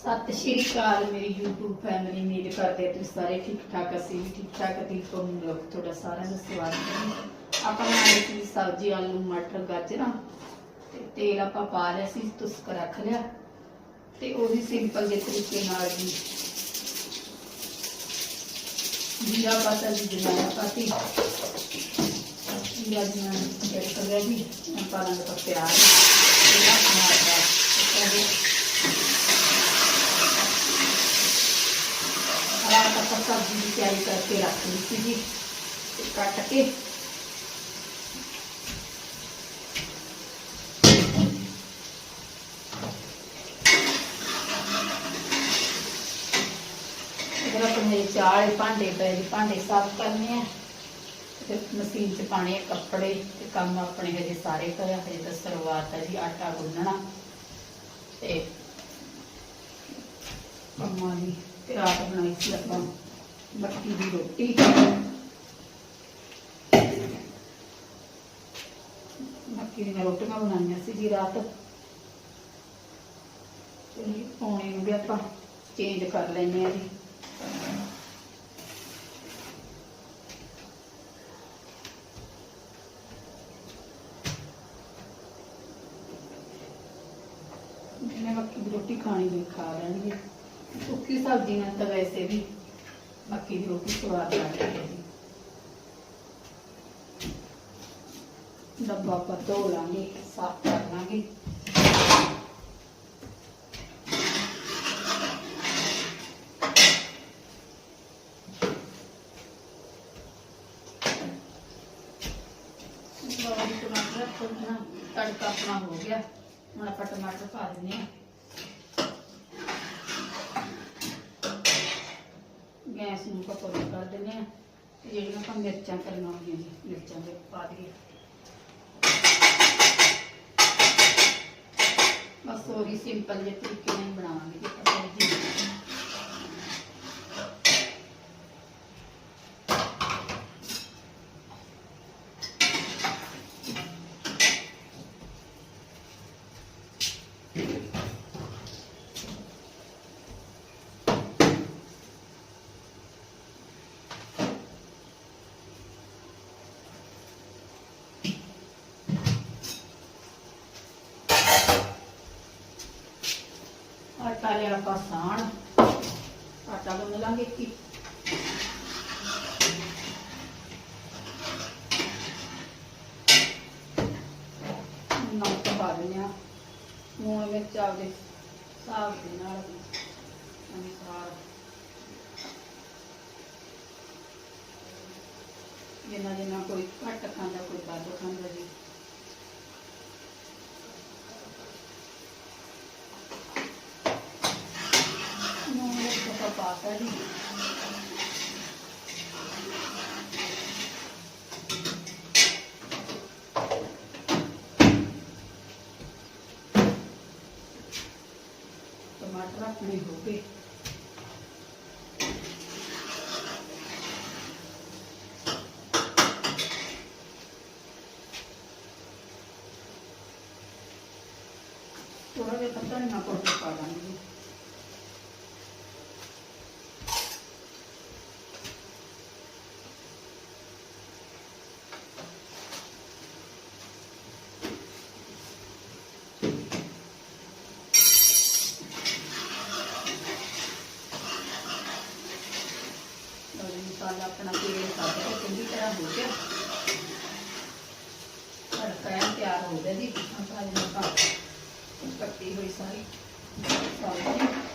ਸਤਿ ਸ਼੍ਰੀ ਅਕਾਲ ਮੇਰੀ YouTube family ਉਮੀਦ ਕਰਦੇ ਹਾਂ ਤੁਸੀਂ ਸਾਰੇ ਠੀਕ ਠਾਕ ਅਸੀਂ ਵੀ ਠੀਕ ਠਾਕ ਦੀ ਤੋਂ ਲੋਕ ਤੁਹਾਡਾ ਸਾਰਿਆਂ ਦਾ ਸਵਾਗਤ ਹੈ। ਆਪਾਂ ਬਣਾਈ ਸੀ ਸਬਜ਼ੀ, ਆਲੂ, ਮਟਰ, ਗਾਜਰਾਂ ਤੇ ਤੇਲ ਆਪਾਂ ਪਾ ਲਿਆ ਸੀ, ਤੁਸਕ ਰੱਖ ਲਿਆ ਤੇ ਉਹ ਵੀ ਸਿੰਪਲ ਜਿਹੇ ਤਰੀਕੇ ਨਾਲ ਜੀ ਜੀਰਾ ਪਤਾ ਜੀ ਜਨਾਇਆ ਪਾਤੀ। ਜੀਰਾ ਜਨਾ ਕਰ ਲਿਆ ਜੀ, ਆਪਾਂ ਰੰਗ ਪਿਆਜ਼ ਤੇ ਆਪਣਾ ਦਾ ਰਾਤ ਆਪਾਂ ਸਬਜ਼ੀ ਦੀ ਤਿਆਰੀ ਕਰਕੇ ਰੱਖ ਲਈ ਸੀ ਜੀ ਤੇ ਕੱਟ ਕੇ ਇਧਰ ਚਾਲੇ ਭਾਂਡੇ ਪਏ ਜੀ ਭਾਂਡੇ ਸਾਫ਼ ਕਰਨੇ ਆ ਤੇ ਮਸ਼ੀਨ 'ਚ ਪਾਣੇ ਆ ਕੱਪੜੇ ਤੇ ਕੰਮ ਆਪਣੇ ਹਜੇ ਸਾਰੇ ਕਰਿਆ ਹਜੇ ਤਾਂ ਸ਼ੁਰੂਆਤ ਹੈ ਜੀ ਆਟਾ ਗੁੰਨਣਾ ਤੇ ਮੰਮਾ ਤੇ ਰਾਤ ਬਣਾਈ ਸੀ ਆਪਾਂ। ਮੱਕੀ ਦੀ ਰੋਟੀ। ਮੱਕੀ ਦੀਆਂ ਰੋਟੀਆਂ ਬਣਾਈਆਂ ਸੀ ਜੀ ਰਾਤ। ਤੇ ਪੌਣੇ ਨੂੰ ਵੀ ਆਪਾਂ ਚੇਂਜ ਕਰ ਲੈਨੇ ਆ ਜੀ। ਜਿਹਨੇ ਮੱਕੀ ਦੀ ਰੋਟੀ ਖਾਣੀ ਵੀ ਖਾ ਲੈਣਗੇ। ਸੁੱਕੀ ਸਬਜ਼ੀ ਨਾਲ ਤਾਂ ਵੈਸੇ ਵੀ ਮੱਕੀ ਦੀ ਰੋਟੀ ਸਵਾਦ ਲੱਗਦੀ ਹੈ ਡੱਬਾ ਆਪਾਂ ਧੋ ਲਾਂਗੇ, ਸਾਫ਼ ਕਰ ਲਾਂਗੇ। ਟਮਾਟਰ ਤੜਕਾ ਆਪਣਾ ਹੋ ਗਿਆ। ਹੁਣ ਆਪਾਂ ਟਮਾਟਰ ਪਾ ਦਿੰਦੇ ਹਾਂ। ਗੈਸ ਨੂੰ ਆਪਾਂ ਬੰਦ ਕਰ ਦਿੰਦੇ ਆ ਤੇ ਜਿਹੜੀਆਂ ਆਪਾਂ ਮਿਰਚਾਂ ਕਰੀਆਂ ਹੋਈਆਂ ਜੀ, ਮਿਰਚਾਂ ਦੇ ਪਾ ਦਈਏ। ਬਸ ਉਹੀ ਸਿੰਪਲ ਜਿਹੇ ਆਟਾ ਲਿਆ ਆਪਾਂ ਸਾਣ। ਆਟਾ ਗੁੰਨ ਲਾਂਗੇ ਕੀ ਨਮਕ ਪਾ ਦਿੰਦੇ ਆ ਲੂਣ ਮਿਰਚ ਆਪਦੇ ਹਿਸਾਬ ਦੇ ਨਾਲ ਅਨੁਸਾਰ। ਜਿੰਨਾ ਜਿੰਨਾ ਕੋਈ ਘੱਟ ਖਾਂਦਾ, ਕੋਈ ਵੱਧ ਖਾਂਦਾ ਜੀ ਲੂਣ ਮਿਰਚ ਆਪਾਂ ਪਾਤਾ ਜੀ। ਟਮਾਟਰ ਆਪਣੇ ਹੋ ਗਏ। ਥੋੜਾ ਜਿਹਾ ਪੱਤਾ ਨਾ ਕੋਟ ਪਾ ਦਾਂਗੇ। ਮਸਾਲਾ ਆਪਣਾ ਤੇਲ ਕੱਢ ਕੇ ਚੰਗੀ ਤਰ੍ਹਾਂ ਹੋ ਗਿਆ। ਤੜਕਾ ਤਿਆਰ ਹੋ ਗਿਆ ਜੀ ਆਪਾਂ ਇਹਨਾਂ ਪਾ ਕੱਟੀ ਹੋਈ ਸਾਰੀ। ਸੌਸ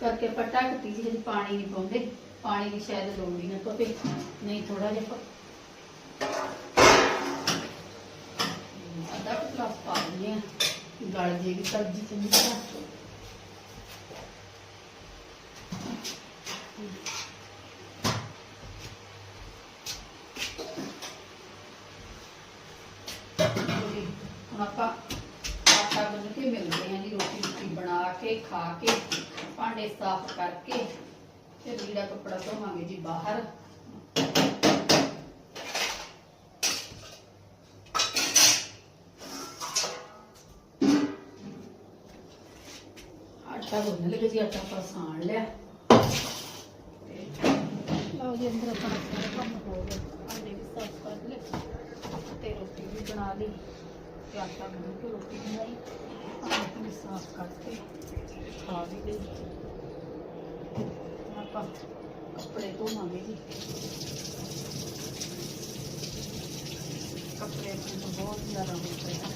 ਕਰਕੇ ਪੱਟਾ ਢੱਕਤੀ ਸੀ ਪਾਣੀ ਨਹੀਂ ਪਾਉਂਦੇ। ਪਾਣੀ ਦੀ ਸ਼ਾਇਦ ਲੋੜ ਹੀ ਨਾ ਪਵੇ ਨਹੀਂ ਥੋੜਾ ਜਿਹਾ ਅੱਧਾ ਗਲਾਸ ਪਾ ਦਿੰਦੇ ਆ ਗਲ ਜੇਗੀ ਸਬਜ਼ੀ ਚੰਗੀ ਤਰ੍ਹਾਂ। ਹੁਣ ਆਪਾਂ ਭਾਂਡੇ ਸਾਫ਼ ਕਰਕੇ ਫਿਰ ਲੀੜਾ ਕੱਪੜਾ ਧੋਵਾਂਗੇ ਜੀ ਬਾਹਰ ਆਟਾ ਗੁੰਨ ਲਗੇ ਜੀ ਆਟਾ ਆਪਾਂ ਸਾਣ ਲਿਆ ਤੇ ਲਓ ਜੀ ਅੰਦਰ ਆਪਣਾ ਸਾਰਾ ਕੰਮ ਹੋ ਗਿਆ ਭਾਂਡੇ ਵੀ ਸਾਫ਼ ਕਰ ਲਏ ਤੇ ਰੋਟੀ ਵੀ ਬਣਾ ਲਈ ਤੇ ਆਟਾ ਗੁੰਨ ਕੇ ਰੋਟੀ ਬਣਾਈ ਭਾਂਡੇ ਵੀ ਸਾਫ਼ ਕਰਕੇ ਖਾ ਵੀ ਲਈ ਹੁਣ ਆਪਾਂ ਕੱਪੜੇ ਧੋਵਾਂਗੇ ਜੀ ਕੱਪੜੇ ਆਪਣੇ ਤੋਂ ਬਹੁਤ ਜ਼ਿਆਦਾ ਹੋ ਗਏ ਆ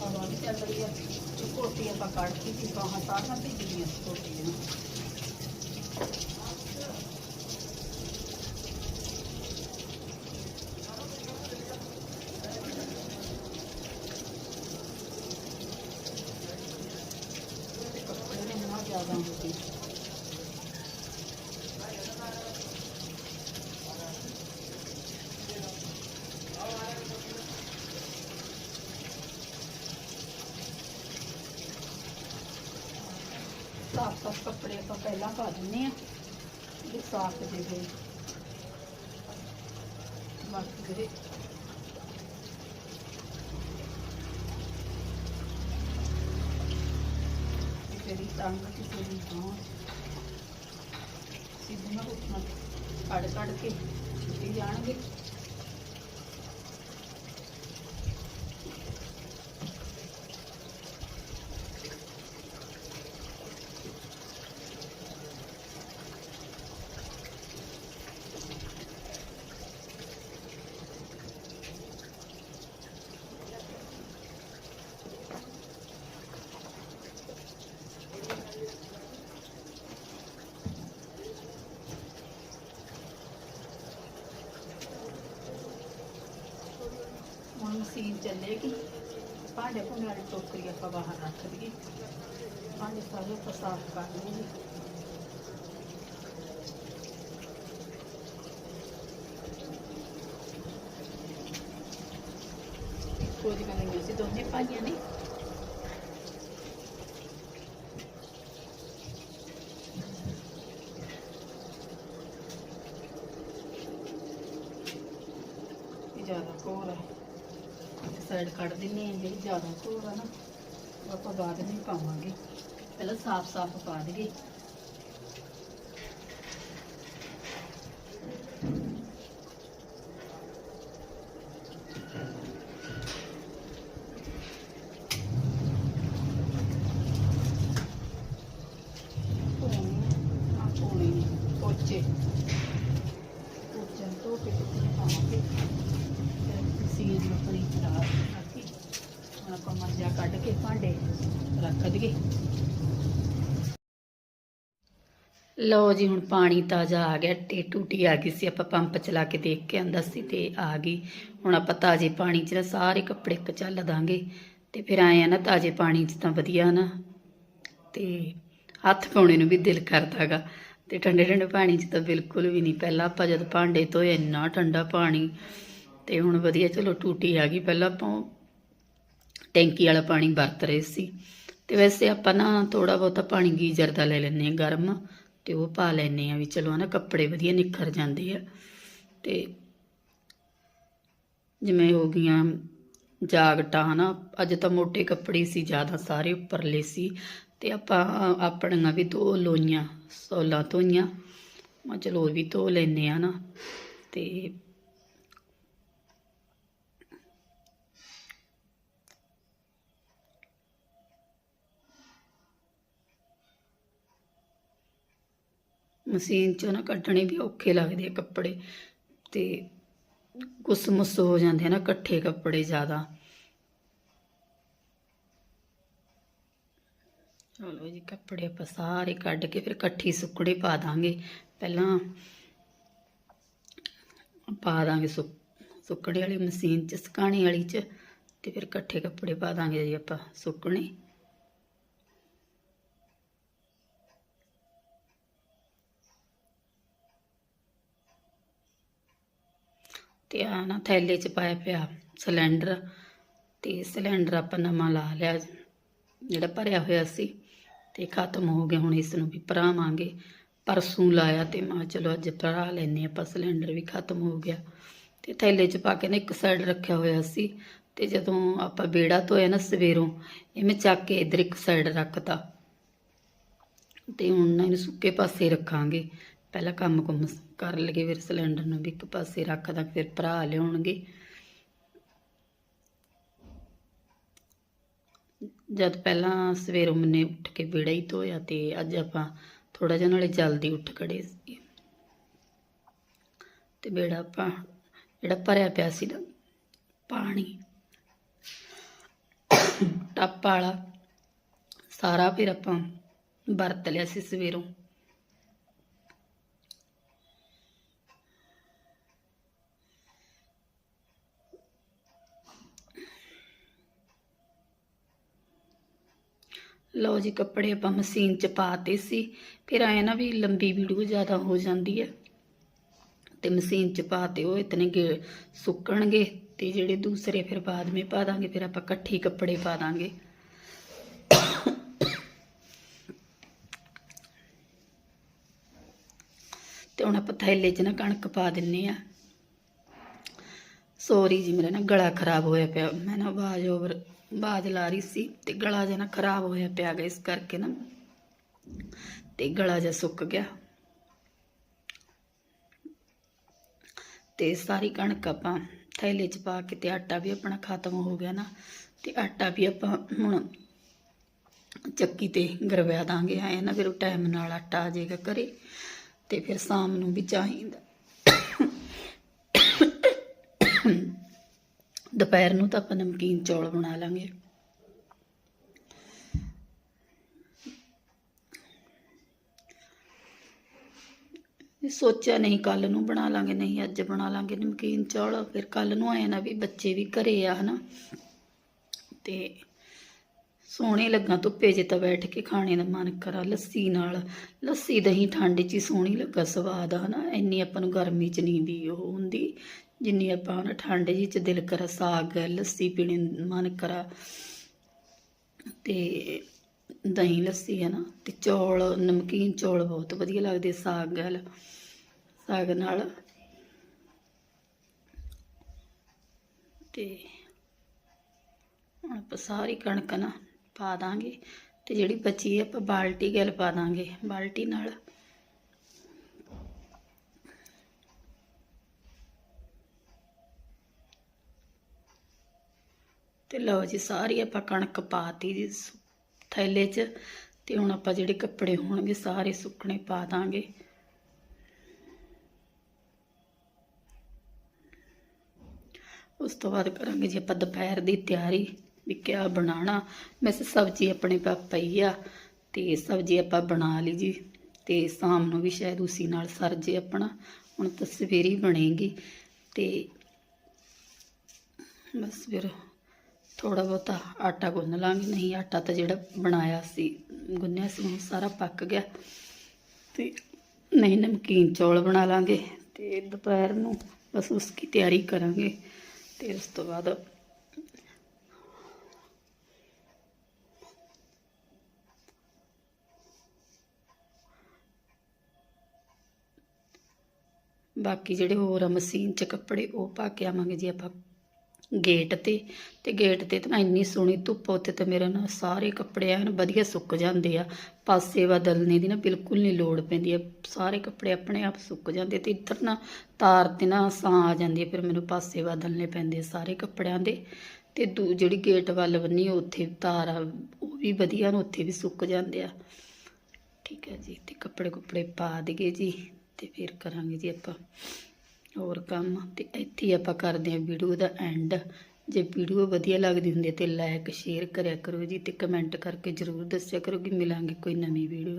ਹਵਾ ਵੀ ਚੱਲ ਰਹੀ ਹੈ ਤੇ ਕੋਟੀ ਆਪਾਂ ਕੱਢ ਕੇ ਬਾਹਾਂ ਸਾਰੀਆਂ ਭਿੱਜ ਗਈਆਂ ਸੀ ਕੋਟੀ ਦੀਆਂ ਕੱਪੜੇ ਨੇ ਇੰਨਾ ਜ਼ਿਆਦਾ ਹੋ ਗਏ ਸਾਫ਼ ਸਾਫ਼ ਕੱਪੜੇ ਆਪਾਂ ਪਹਿਲਾਂ ਪਾ ਦਿੰਨੇ ਆ ਇਹ ਸਾਫ਼ ਦੇ ਗਏ ਬਾਕੀ ਜਿਹੜੇ ਕਿਸੇ ਟੰਗ ਕਿਸੇ ਦੀ ਬਾਂਹ ਸਿੱਧੀਆਂ ਉੱਠਣਾ। ਕੱਢ ਕੱਢ ਕੇ ਛੁੱਟੀ ਜਾਣਗੇ। ਹੁਣ ਮਸ਼ੀਨ ਚੱਲੇਗੀ ਭਾਂਡੇ ਭੁੰਨੇ ਵਾਲੀ ਟੋਕਰੀ ਆਪਾਂ ਬਾਹਰ ਰੱਖ ਦਈਏ। ਭਾਂਡੇ ਸਾਰੇ ਆਪਾਂ ਸਾਫ਼ ਕਰ ਲਈਏ। ਕੋਈ ਗੱਲ ਨਹੀਂ ਅਸੀਂ ਦੋਨੇ ਪਾਈਆਂ ਨੇ। ਇਹ ਜ਼ਿਆਦਾ ਕੋਰ ਹੈ ਸਾਈਡ ਕੱਢ ਦਿੰਨੀ ਹਾਂ ਜਿਹੜੀ ਜ਼ਿਆਦਾ ਕੋਰ ਆ ਨਾ ਉਹ ਆਪਾਂ ਬਾਅਦ ਵਿੱਚ ਪਾਵਾਂਗੇ। ਪਹਿਲਾਂ ਸਾਫ਼ ਸਾਫ਼ ਪਾ ਦਈਏ। ਧੋਣੇ ਪੋਚੇ। ਪੋਚੇ ਧੋ ਕੇ ਪਾਵਾਂਗੇ। ਫਿਰ ਸੀਲ ਆਪਣੀ ਖਰਾਬ ਹੁਣ ਆਪਾਂ ਮੰਜਾ ਕੱਢ ਕੇ ਭਾਂਡੇ ਰੱਖ ਦਈਏ। ਲਓ ਜੀ, ਹੁਣ ਪਾਣੀ ਤਾਜ਼ਾ ਆ ਗਿਆ। ਤੇ ਟੂਟੀ ਆ ਗਈ ਸੀ। ਆਪਾਂ ਪੰਪ ਚਲਾ ਕੇ ਦੇਖ ਕੇ ਆਂਦਾ ਸੀ ਤੇ ਆ ਗਈ। ਹੁਣ ਆਪਾਂ ਤਾਜ਼ੇ ਪਾਣੀ 'ਚ ਨਾ ਸਾਰੇ ਕੱਪੜੇ ਇੱਕ ਚੱਲ ਦਾਂਗੇ। ਤੇ ਫਿਰ ਆਏ ਆ ਨਾ, ਤਾਜ਼ੇ ਪਾਣੀ 'ਚ ਤਾਂ ਵਧੀਆ ਨਾ। ਤੇ ਹੱਥ ਪਾਉਣੇ ਨੂੰ ਵੀ ਦਿਲ ਕਰਦਾਗਾ। ਤੇ ਠੰਡੇ ਠੰਡੇ ਪਾਣੀ 'ਚ ਤਾਂ ਬਿਲਕੁਲ ਵੀ ਨਹੀਂ। ਪਹਿਲਾਂ ਆਪਾਂ ਜਦ ਭਾਂਡੇ ਧੋਏ, ਇੰਨਾ ਠੰਡਾ ਪਾਣੀ। ਤੇ ਹੁਣ ਵਧੀਆ, ਚਲੋ ਟੂਟੀ ਆ ਗਈ। ਪਹਿਲਾਂ ਆਪਾਂ ਟੈਂਕੀ ਵਾਲਾ ਪਾਣੀ ਵਰਤ ਰਹੇ ਸੀ। ਤੇ ਵੈਸੇ ਆਪਾਂ ਨਾ ਥੋੜਾ ਬਹੁਤਾ ਪਾਣੀ ਗੀਜ਼ਰ ਦਾ ਲੈ ਲੈਂਦੇ ਆ ਗਰਮ। ਤੇ ਉਹ ਪਾ ਲੈਂਦੇ ਆ ਵੀ ਚਲੋ ਨਾ ਕੱਪੜੇ ਵਧੀਆ ਨਿਖਰ ਜਾਂਦੇ ਆ। ਤੇ ਜਿਵੇਂ ਹੋ ਗਈਆਂ ਜਾਗਟਾਂ ਹਨਾ, ਅੱਜ ਤਾਂ ਮੋਟੇ ਕੱਪੜੇ ਸੀ, ਜ਼ਿਆਦਾ ਸਾਰੇ ਉੱਪਰਲੇ ਸੀ। ਤੇ ਆਪਾਂ ਆਪਣੀਆਂ ਵੀ ਧੋ ਲੋਈਆਂ, ਸੋਲਾਂ ਧੋਈਆਂ। ਮੈਂ ਚਲੋ ਉਹ ਵੀ ਧੋ ਲੈਨੇ ਆ ਨਾ ਤੇ ਮਸ਼ੀਨ ਚੋਂ ਨਾ ਕੱਢਣੇ ਵੀ ਔਖੇ ਲੱਗਦੇ ਆ ਕੱਪੜੇ ਤੇ ਕੁਸ ਮੁਸ ਹੋ ਜਾਂਦੇ ਆ ਨਾ ਇਕੱਠੇ ਕੱਪੜੇ ਜ਼ਿਆਦਾ। ਚਲੋ ਜੀ, ਕੱਪੜੇ ਆਪਾਂ ਸਾਰੇ ਕੱਢ ਕੇ ਫਿਰ ਇਕੱਠੀ ਸੁੱਕੜੇ ਪਾ ਦਾਂਗੇ। ਪਹਿਲਾਂ ਪਾ ਦਾਂਗੇ ਸੁੱਕ ਸੁੱਕੜੇ ਵਾਲੀ ਮਸ਼ੀਨ ਚ ਸੁਕਾਣੇ ਵਾਲੀ ਚ ਤੇ ਫਿਰ ਇਕੱਠੇ ਕੱਪੜੇ ਪਾ ਦਾਂਗੇ ਜੀ ਆਪਾਂ ਸੁੱਕਣੇ। ਤੇ ਆ ਨਾ ਥੈਲੇ ਚ ਪਾਇਆ ਪਿਆ ਸਿਲੰਡਰ ਤੇ ਸਿਲੰਡਰ ਆਪਾਂ ਨਵਾਂ ਲਾ ਲਿਆ ਜਿਹੜਾ ਭਰਿਆ ਹੋਇਆ ਸੀ ਤੇ ਖਤਮ ਹੋ ਗਿਆ, ਹੁਣ ਇਸ ਨੂੰ ਵੀ ਭਰਾਵਾਂਗੇ। ਪਰਸੋਂ ਲਾਇਆ ਤੇ ਮੈਂ ਕਿਹਾ ਚਲੋ ਅੱਜ ਭਰਾ ਲੈਨੇ ਆਪਾਂ ਸਿਲੰਡਰ ਵੀ ਖਤਮ ਹੋ ਗਿਆ। ਤੇ ਥੈਲੇ 'ਚ ਪਾ ਕੇ ਨਾ ਇੱਕ ਸਾਈਡ ਰੱਖਿਆ ਹੋਇਆ ਸੀ ਤੇ ਜਦੋਂ ਆਪਾਂ ਬੇੜਾ ਧੋਇਆ ਨਾ ਸਵੇਰੋਂ, ਇਹ ਮੈਂ ਚੱਕ ਕੇ ਇਧਰ ਇੱਕ ਸਾਈਡ ਰੱਖਤਾ। ਤੇ ਹੁਣ ਨਾ ਇਹਨੂੰ ਸੁੱਕੇ ਪਾਸੇ ਰੱਖਾਂਗੇ। ਪਹਿਲਾਂ ਕੰਮ ਕੁੰਮ ਕਰ ਲਈਏ, ਫਿਰ ਸਿਲੰਡਰ ਨੂੰ ਵੀ ਇੱਕ ਪਾਸੇ ਰੱਖਦਾ ਫਿਰ ਭਰਾ ਲਿਆਉਣਗੇ। ਜਦ ਪਹਿਲਾਂ ਸਵੇਰੋਂ ਮੈਨੇ ਉੱਠ ਕੇ ਬੇੜਾ ਹੀ ਧੋਇਆ ਤੇ ਅੱਜ ਆਪਾਂ ਥੋੜਾ ਜਿਹਾ ਨਾਲੇ ਜਲਦੀ ਉੱਠ ਖੜੇ ਸੀ ਤੇ ਬੇੜਾ ਆਪਾਂ, ਜਿਹੜਾ ਭਰਿਆ ਪਿਆ ਸੀ ਨਾ, ਪਾਣੀ, ਟੱਪ ਵਾਲਾ, ਸਾਰਾ ਫਿਰ ਆਪਾਂ ਵਰਤ ਲਿਆ ਸੀ ਸਵੇਰੋਂ। ਲਓ ਜੀ, ਕੱਪੜੇ ਆਪਾਂ ਮਸ਼ੀਨ 'ਚ ਪਾਤੇ ਸੀ। ਫਿਰ ਆਏ ਨਾ ਵੀ ਲੰਬੀ ਵੀਡੀਓ ਜ਼ਿਆਦਾ ਹੋ ਜਾਂਦੀ ਹੈ। ਤੇ ਮਸ਼ੀਨ 'ਚ ਪਾਤੇ ਉਹ ਇਤਨੇ ਗੇ ਸੁੱਕਣਗੇ ਤੇ ਜਿਹੜੇ ਦੂਸਰੇ ਫਿਰ ਬਾਅਦ ਵਿੱਚ ਪਾ ਦਾਂਗੇ, ਫਿਰ ਆਪਾਂ ਇਕੱਠੀ ਕੱਪੜੇ ਪਾ ਦਾਂਗੇ। ਤੇ ਹੁਣ ਆਪਾਂ ਥੈਲੇ 'ਚ ਨਾ ਕਣਕ ਪਾ ਦਿੰਨੇ ਆ। ਸੌਰੀ ਜੀ, ਮੇਰਾ ਨਾ ਗਲਾ ਖਰਾਬ ਹੋਇਆ ਪਿਆ। ਮੈਂ ਨਾ ਆਵਾਜ਼ ਓਵਰ ਆਵਾਜ਼ ਲਾ ਰਹੀ ਸੀ ਤੇ ਗਲਾ ਜਿਹਾ ਖਰਾਬ ਹੋਇਆ ਪਿਆ ਗਾ, ਇਸ ਕਰਕੇ ਨਾ ਤੇ ਗਲਾ ਜਿਹਾ ਸੁੱਕ ਗਿਆ। ਤੇ ਸਾਰੀ ਕਣਕ ਆਪਾਂ ਥੈਲੇ 'ਚ ਪਾ ਕੇ ਤੇ ਆਟਾ ਵੀ ਆਪਣਾ ਖਤਮ ਹੋ ਗਿਆ ਨਾ, ਤੇ ਆਟਾ ਵੀ ਆਪਾਂ ਹੁਣ ਚੱਕੀ ਤੇ ਗਰਵਾ ਦਾਂਗੇ। ਐ ਨਾ ਫਿਰ ਟਾਈਮ ਨਾਲ ਆਟਾ ਆ ਜਾਏਗਾ ਘਰੇ ਤੇ ਫਿਰ ਸ਼ਾਮ ਨੂੰ ਵੀ ਚਾਹੀਦਾ। ਦੁਪਹਿਰ ਨੂੰ ਤਾਂ ਆਪਾਂ ਨਮਕੀਨ ਚੌਲ ਬਣਾ ਲਾਂਗੇ। ਸੋਚਿਆ ਨਹੀਂ, ਕੱਲ ਨੂੰ ਬਣਾ ਲਾਂਗੇ, ਨਹੀਂ ਅੱਜ ਬਣਾ ਲਾਂਗੇ ਨਮਕੀਨ ਚੌਲ। ਫਿਰ ਕੱਲ ਨੂੰ ਆਏ ਨਾ ਵੀ ਬੱਚੇ ਵੀ ਘਰੇ ਆ, ਹਨਾ। ਤੇ ਸੋਹਣੇ ਲੱਗਾ ਧੁੱਪੇ ਜੇ ਤਾਂ ਬੈਠ ਕੇ ਖਾਣੇ ਦਾ ਮਨ ਕਰਾ ਲੱਸੀ ਨਾਲ। ਲੱਸੀ ਦਹੀਂ ਠੰਡ 'ਚ ਹੀ ਸੋਹਣੀ ਲੱਗਾ ਸਵਾਦ ਆ, ਹਨਾ। ਇੰਨੀ ਆਪਾਂ ਨੂੰ ਗਰਮੀ 'ਚ ਨਹੀਂ ਦੀ ਉਹ ਹੁੰਦੀ। ਜਿੰਨੀ ਆਪਾਂ ਹੁਣ ਠੰਡ ਜੀ 'ਚ ਦਿਲ ਕਰਾ, ਸਾਗ, ਲੱਸੀ ਪੀਣੇ ਮਨ ਕਰਾ, ਤੇ ਦਹੀਂ, ਲੱਸੀ ਹੈ ਨਾ, ਤੇ ਚੌਲ, ਨਮਕੀਨ ਚੌਲ ਬਹੁਤ ਵਧੀਆ ਲੱਗਦੇ ਸਾਗ ਨਾਲ ਸਾਗ ਨਾਲ। ਤੇ ਹੁਣ ਆਪਾਂ ਸਾਰੀ ਕਣਕ ਨਾ ਪਾ ਦਾਂਗੇ, ਤੇ ਜਿਹੜੀ ਬਚੀ ਹੈ ਆਪਾਂ ਬਾਲਟੀ ਗੱਲ ਪਾ ਦਾਂਗੇ, ਬਾਲਟੀ ਨਾਲ। ਤੇ ਲਓ ਜੀ, ਸਾਰੀ ਆਪਾਂ ਕਣਕ ਪਾਤੀ ਜੀ ਥੈਲੇ 'ਚ ਤੇ ਹੁਣ ਆਪਾਂ ਜਿਹੜੇ ਕੱਪੜੇ ਹੋਣਗੇ ਸਾਰੇ ਸੁੱਕਣੇ ਪਾ ਦਾਂਗੇ। ਉਸ ਤੋਂ ਬਾਅਦ ਕਰਾਂਗੇ ਜੀ ਆਪਾਂ ਦੁਪਹਿਰ ਦੀ ਤਿਆਰੀ ਵੀ ਕਿਆ ਬਣਾਉਣਾ। ਵੈਸੇ ਸਬਜ਼ੀ ਆਪਣੇ ਪਾ ਪਈ ਆ, ਤੇ ਸਬਜ਼ੀ ਆਪਾਂ ਬਣਾ ਲਈ ਜੀ। ਤੇ ਸ਼ਾਮ ਨੂੰ ਵੀ ਸ਼ਾਇਦ ਉਸੀ ਨਾਲ ਸਰ ਜੇ ਆਪਣਾ, ਹੁਣ ਤਾਂ ਸਵੇਰੇ ਹੀ ਬਣੇਗੀ। ਤੇ ਬਸ ਫਿਰ ਥੋੜਾ ਬਹੁਤਾ ਆਟਾ ਗੁੰਨ ਲਾਂਗੇ। ਨਹੀਂ, ਆਟਾ ਤਾਂ ਜਿਹੜਾ ਬਣਾਇਆ ਸੀ, ਗੁੰਨਿਆ ਸੀ, ਉਹ ਸਾਰਾ ਪੱਕ ਗਿਆ। ਤੇ ਨਹੀਂ, ਨਮਕੀਨ ਚੌਲ ਬਣਾ ਲਾਂਗੇ ਤੇ ਦੁਪਹਿਰ ਨੂੰ ਬਸ ਉਸकी ਤਿਆਰੀ ਕਰਾਂਗੇ ਤੇ ਉਸ ਤੋਂ ਬਾਅਦ ਬਾਕੀ ਜਿਹੜੇ ਹੋਰ ਆ ਮਸ਼ੀਨ 'ਚ ਕੱਪੜੇ, ਉਹ ਪਾ ਕੇ ਆਵਾਂਗੇ। ਜੀ ਆਪਾਂ ਗੇਟ ਤੇ ਤੇ ਗੇਟ ਤੇ ਤਾਂ ਇੰਨੀ ਸੋਹਣੀ ਧੁੱਪ ਉੱਤੇ ਤੇ ਮੇਰੇ ਨਾ ਸਾਰੇ ਕੱਪੜੇ ਐਨ ਵਧੀਆ ਸੁੱਕ ਜਾਂਦੇ ਆ। ਪਾਸੇ ਬਦਲਣੇ ਦੀ ਨਾ ਬਿਲਕੁਲ ਨਹੀਂ ਲੋੜ ਪੈਂਦੀ ਆ, ਸਾਰੇ ਕੱਪੜੇ ਆਪਣੇ ਆਪ ਸੁੱਕ ਜਾਂਦੇ ਤੇ ਇੱਧਰ ਨਾ ਤਾਰ ਤੇ ਨਾ ਸਾਂ ਆ ਜਾਂਦੀ ਹੈ ਫਿਰ ਮੈਨੂੰ ਪਾਸੇ ਬਦਲਨੇ ਪੈਂਦੇ ਆ ਸਾਰੇ ਕੱਪੜਿਆਂ ਦੇ। ਤੇ ਦੂ, ਜਿਹੜੀ ਗੇਟ ਵੱਲ ਬੰਨੀ ਉੱਥੇ ਤਾਰ ਆ, ਉਹ ਵੀ ਵਧੀਆ ਨੂੰ, ਉੱਥੇ ਵੀ ਸੁੱਕ ਜਾਂਦੇ ਆ। ਠੀਕ ਹੈ ਜੀ, ਤੇ ਕੱਪੜੇ ਕੁੱਪੜੇ ਪਾ ਦਈਏ ਜੀ, ਤੇ ਫਿਰ ਕਰਾਂਗੇ ਜੀ ਆਪਾਂ। ਹੋਰ ਕੰਮ। ਤੇ ਇੱਥੇ ਆਪਾਂ ਕਰਦੇ ਹਾਂ ਵੀਡੀਓ ਦਾ ਐਂਡ ਜੇ ਵੀਡੀਓ ਵਧੀਆ ਲੱਗਦੀ ਹੁੰਦੀ ਹੈ ਤੇ ਲਾਈਕ ਸ਼ੇਅਰ ਕਰਿਆ ਕਰੋ ਜੀ ਤੇ ਕਮੈਂਟ ਕਰਕੇ ਜਰੂਰ ਦੱਸਿਆ ਕਰੋ ਕਿ ਮਿਲਾਂਗੇ ਕੋਈ ਨਵੀਂ ਵੀਡੀਓ